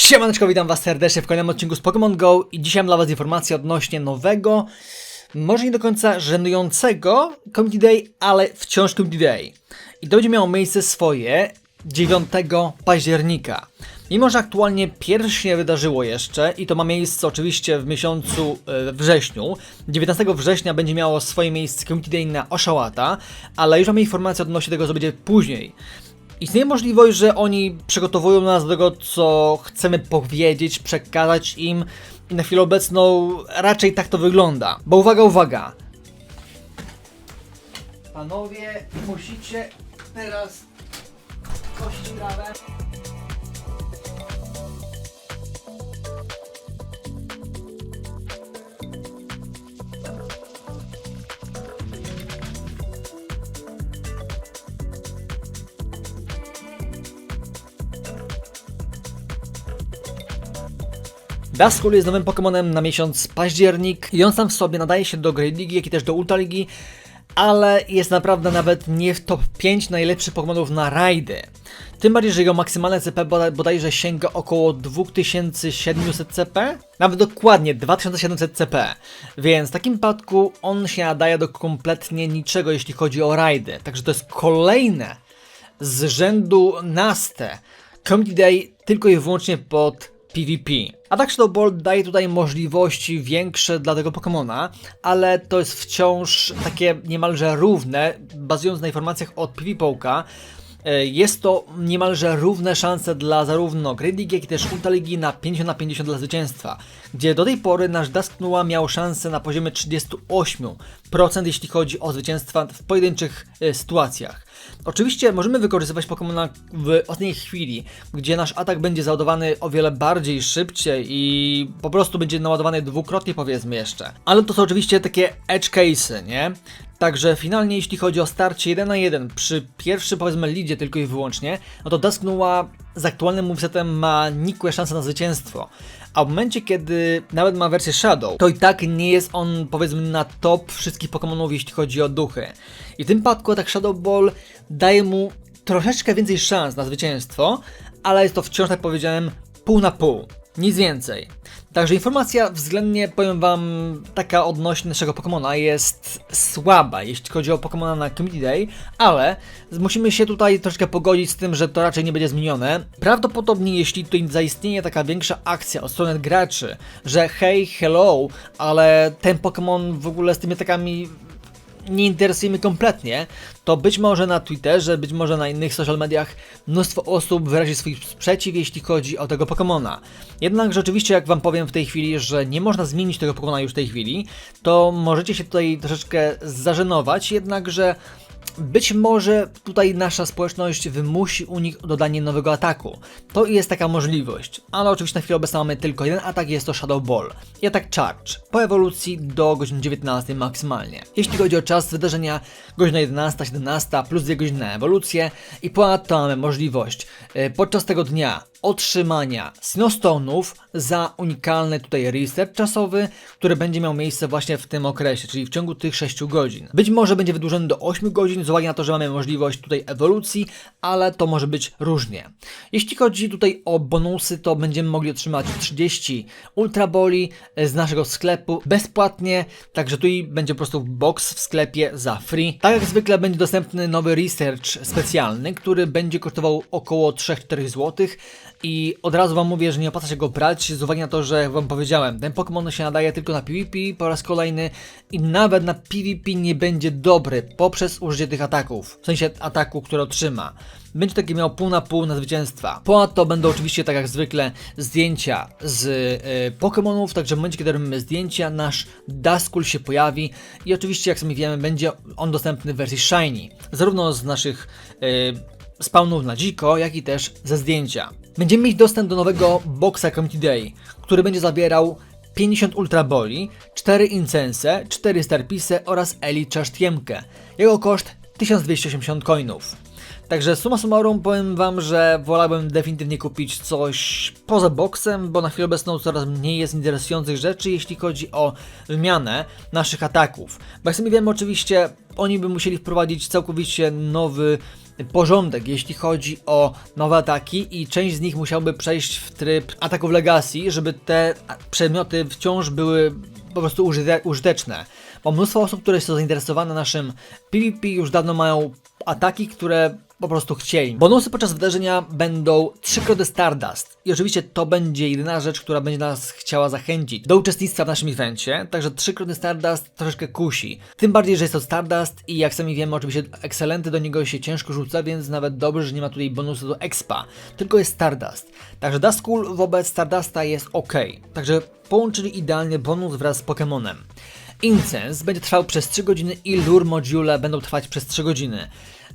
Siemaneczko, witam was serdecznie w kolejnym odcinku z Pokémon GO i dzisiaj mam dla was informację odnośnie nowego, może nie do końca żenującego Community Day, ale wciąż Community Day. I to będzie miało miejsce swoje 9 października. Mimo, że aktualnie nie wydarzyło jeszcze i to ma miejsce oczywiście w miesiącu e, wrześniu, 19 września będzie miało swoje miejsce Community Day na Oshawata, ale już mamy informację odnośnie tego, co będzie później. Istnieje możliwość, że oni przygotowują nas do tego, co chcemy powiedzieć, przekazać im i na chwilę obecną raczej tak to wygląda. Bo uwaga, uwaga! Panowie, musicie teraz kości Duskull jest nowym Pokemonem na miesiąc październik i on sam w sobie nadaje się do Great League, jak i też do Ultra Ligi, ale jest naprawdę nawet nie w top 5 najlepszych Pokemonów na rajdy. Tym bardziej, że jego maksymalne CP boda- bodajże sięga około 2700 CP, nawet dokładnie 2700 CP, więc w takim przypadku on się nadaje do kompletnie niczego, jeśli chodzi o rajdy. Także to jest kolejne z rzędu naste Community Day tylko i wyłącznie pod PvP. Atak Shadow Ball daje tutaj możliwości większe dla tego Pokemona, ale to jest wciąż takie niemalże równe, bazując na informacjach od PvPoke'a. E, Jest to niemalże równe szanse dla zarówno Great League, jak i też Ultra Ligi na 50 na 50 dla zwycięstwa, gdzie do tej pory nasz Dusknua miał szansę na poziomie 38%, jeśli chodzi o zwycięstwa w pojedynczych e, sytuacjach. Oczywiście możemy wykorzystywać Pokemona w ostatniej chwili, gdzie nasz atak będzie załadowany o wiele bardziej szybciej i po prostu będzie naładowany dwukrotnie powiedzmy jeszcze. Ale to są oczywiście takie edge case'y, nie? Także finalnie jeśli chodzi o starcie 1 na 1 przy pierwszym powiedzmy lidzie tylko i wyłącznie, no to Dusknua z aktualnym movesetem ma nikłe szanse na zwycięstwo. A w momencie, kiedy nawet ma wersję Shadow, to i tak nie jest on powiedzmy na top wszystkich Pokémonów, jeśli chodzi o duchy. I w tym przypadku tak Shadow Ball daje mu troszeczkę więcej szans na zwycięstwo, ale jest to wciąż, tak powiedziałem, pół na pół. Nic więcej. Także informacja względnie, powiem wam, taka odnośnie naszego Pokemona jest słaba, jeśli chodzi o Pokemona na Community Day, ale musimy się tutaj troszkę pogodzić z tym, że to raczej nie będzie zmienione. Prawdopodobnie, jeśli tutaj zaistnieje taka większa akcja od strony graczy, że hej, hello, ale ten Pokémon w ogóle z tymi atakami nie interesuje mnie kompletnie, to być może na Twitterze, być może na innych social mediach mnóstwo osób wyrazi swój sprzeciw, jeśli chodzi o tego Pokemona. Jednak rzeczywiście, jak wam powiem w tej chwili, że nie można zmienić tego Pokemona już w tej chwili, to możecie się tutaj troszeczkę zażenować, jednakże być może tutaj nasza społeczność wymusi u nich dodanie nowego ataku. To jest taka możliwość, ale oczywiście na chwilę obecną mamy tylko jeden atak, jest to Shadow Ball i atak Charge, po ewolucji do godziny 19 maksymalnie. Jeśli chodzi o czas wydarzenia, godzina 11, 17 plus 2 godziny na ewolucję i ponadto mamy możliwość e, podczas tego dnia otrzymania Snowstone'ów za unikalny tutaj reset czasowy, który będzie miał miejsce właśnie w tym okresie, czyli w ciągu tych 6 godzin. Być może będzie wydłużony do 8 godzin z uwagi na to, że mamy możliwość tutaj ewolucji, ale to może być różnie. Jeśli chodzi tutaj o bonusy, to będziemy mogli otrzymać 30 Ultra Boli z naszego sklepu bezpłatnie, także tutaj będzie po prostu box w sklepie za free. Tak jak zwykle będzie dostępny nowy research specjalny, który będzie kosztował około 3-4 zł. I od razu wam mówię, że nie opłaca się go brać z uwagi na to, że jak wam powiedziałem, ten Pokémon się nadaje tylko na PvP po raz kolejny i nawet na PvP nie będzie dobry poprzez użycie tych ataków, w sensie ataku, który otrzyma. Będzie taki miał pół na pół na zwycięstwa. Ponadto będą oczywiście, tak jak zwykle, zdjęcia z y, Pokémonów, także w momencie, kiedy robimy zdjęcia, nasz Duskull się pojawi i oczywiście, jak sami wiemy, będzie on dostępny w wersji Shiny. Zarówno z naszych y, spawnów na dziko, jak i też ze zdjęcia. Będziemy mieć dostęp do nowego boxa Community Day, który będzie zawierał 50 Ultra Boli, 4 Incense, 4 Starpisy oraz Eli Czasztiemkę. Jego koszt 1280 coinów. Także summa summarum powiem wam, że wolałbym definitywnie kupić coś poza boksem, bo na chwilę obecną coraz mniej jest interesujących rzeczy, jeśli chodzi o wymianę naszych ataków. Bo jak sami wiemy, oczywiście oni by musieli wprowadzić całkowicie nowy porządek, jeśli chodzi o nowe ataki i część z nich musiałby przejść w tryb ataków Legacy, żeby te przedmioty wciąż były po prostu użyte, użyteczne. Bo mnóstwo osób, które są zainteresowane naszym PvP już dawno mają ataki, które po prostu chcieli. Bonusy podczas wydarzenia będą trzykrotny Stardust. I oczywiście to będzie jedyna rzecz, która będzie nas chciała zachęcić do uczestnictwa w naszym evencie. Także trzykrotny Stardust troszeczkę kusi. Tym bardziej, że jest to Stardust i jak sami wiemy, oczywiście Excelenty do niego się ciężko rzuca, więc nawet dobrze, że nie ma tutaj bonusu do Expa. Tylko jest Stardust. Także Dust Cool wobec Stardusta jest ok. Także połączyli idealnie bonus wraz z Pokémonem. Incense będzie trwał przez 3 godziny i lure module będą trwać przez 3 godziny.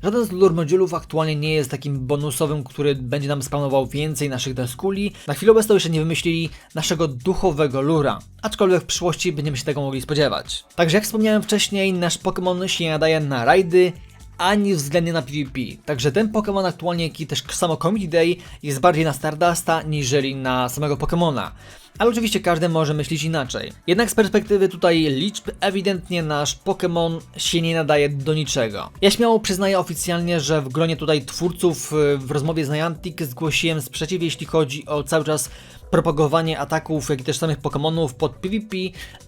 Żaden z lure modulów aktualnie nie jest takim bonusowym, który będzie nam spawnował więcej naszych deskuli. Na chwilę obecną jeszcze nie wymyślili naszego duchowego lura, aczkolwiek w przyszłości będziemy się tego mogli spodziewać. Także jak wspomniałem wcześniej, nasz Pokémon się nadaje na rajdy, ani względnie na PvP. Także ten Pokémon aktualnie, jak i też samo Community Day jest bardziej na Stardusta, niżeli na samego Pokémona. Ale oczywiście każdy może myśleć inaczej. Jednak z perspektywy tutaj liczb, ewidentnie nasz Pokémon się nie nadaje do niczego. Ja śmiało przyznaję oficjalnie, że w gronie tutaj twórców y, w rozmowie z Niantic zgłosiłem sprzeciw, jeśli chodzi o cały czas propagowanie ataków, jak i też samych Pokémonów pod PvP,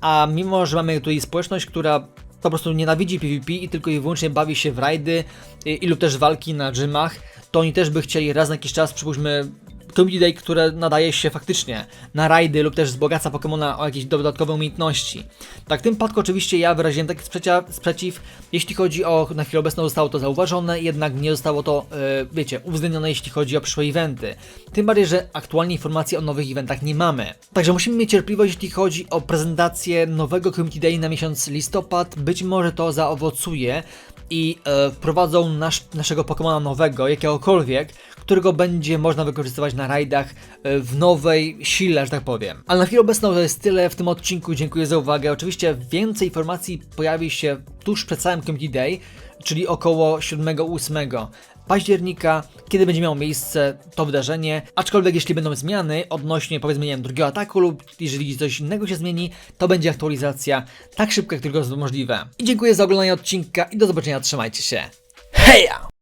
a mimo, że mamy tutaj społeczność, która po prostu nienawidzi PvP i tylko i wyłącznie bawi się w rajdy y, i lub też walki na gymach, to oni też by chcieli raz na jakiś czas, przypuśćmy, Community Day, które nadaje się faktycznie na rajdy lub też wzbogaca Pokemona o jakieś dodatkowe umiejętności. Tak, w tym przypadku oczywiście ja wyraziłem taki sprzeciw, jeśli chodzi o, na chwilę obecną zostało to zauważone, jednak nie zostało to, e, wiecie, uwzględnione jeśli chodzi o przyszłe eventy. Tym bardziej, że aktualnie informacji o nowych eventach nie mamy. Także musimy mieć cierpliwość, jeśli chodzi o prezentację nowego Community Day na miesiąc listopad. Być może to zaowocuje i e, wprowadzą nasz, naszego Pokemona nowego, jakiegokolwiek, którego będzie można wykorzystywać na rajdach e, w nowej sile, że tak powiem. Ale na chwilę obecną to jest tyle w tym odcinku. Dziękuję za uwagę. Oczywiście więcej informacji pojawi się tuż przed całym Community Day, czyli około 7-8 października, kiedy będzie miało miejsce to wydarzenie. Aczkolwiek jeśli będą zmiany odnośnie powiedzmy nie wiem, drugiego ataku lub jeżeli coś innego się zmieni, to będzie aktualizacja tak szybko jak tylko jest możliwe. I dziękuję za oglądanie odcinka i do zobaczenia, trzymajcie się. Heja!